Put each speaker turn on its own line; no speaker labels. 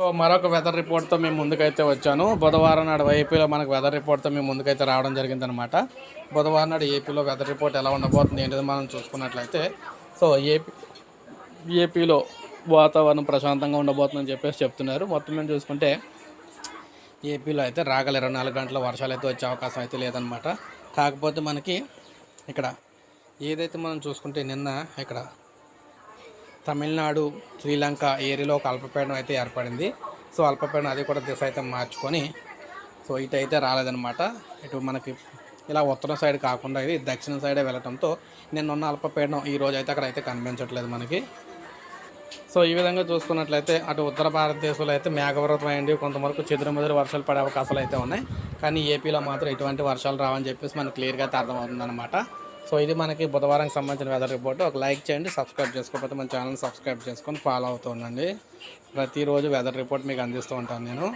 So మరొక weather రిపోర్ట్తో మేము ముందుకైతే వచ్చాను. బుధవారం నాడు ఏపీలో మనకు వెదర్ రిపోర్ట్తో మేము ముందుకైతే రావడం జరిగిందనమాట బుధవారం నాడు ఏపీలో వెదర్ రిపోర్ట్ ఎలా ఉండబోతుంది ఏంటిది మనం చూసుకున్నట్లయితే సో ఏపీ ఏపీలో వాతావరణం ప్రశాంతంగా ఉండబోతుందని చెప్పేసి చెప్తున్నారు. మొత్తం మేము చూసుకుంటే ఏపీలో అయితే రాగల ఇరవై నాలుగు గంటల వర్షాలు అయితే వచ్చే అవకాశం అయితే లేదనమాట కాకపోతే మనకి ఇక్కడ ఏదైతే మనం చూసుకుంటే నిన్న ఇక్కడ తమిళనాడు శ్రీలంక ఏరియాలో ఒక అల్పపీడనం అయితే ఏర్పడింది. సో అల్పపీడనం అది కూడా దిశ అయితే మార్చుకొని సో ఇటు అయితే రాలేదనమాట ఇటు మనకి ఇలా ఉత్తరం సైడ్ కాకుండా ఇది దక్షిణ సైడే వెళ్ళటంతో నిన్నున్న అల్పపీడనం ఈ రోజు అయితే అక్కడ అయితే కనిపించట్లేదు మనకి. సో ఈ విధంగా చూసుకున్నట్లయితే అటు ఉత్తర భారతదేశంలో అయితే మేఘపర్వతం అయ్యండి కొంతవరకు చెదురుమదురు వర్షాలు పడే అవకాశాలు అయితే ఉన్నాయి. కానీ ఏపీలో మాత్రం ఎటువంటి వర్షాలు రావని చెప్పేసి మనకు క్లియర్గా అయితే అర్థమవుతుంది అనమాట సో ఇది మనకి బుధవారం సంబంధించిన వెదర్ రిపోర్ట్ ఒక లైక్ చేయండి సబ్స్క్రైబ్ చేసుకోకపోతే మన ఛానల్ సబ్స్క్రైబ్ చేసుకొని ఫాలో అవుతూ ఉండండి. ప్రతిరోజు వెదర్ రిపోర్ట్ మీకు అందిస్తూ ఉంటాను నేను.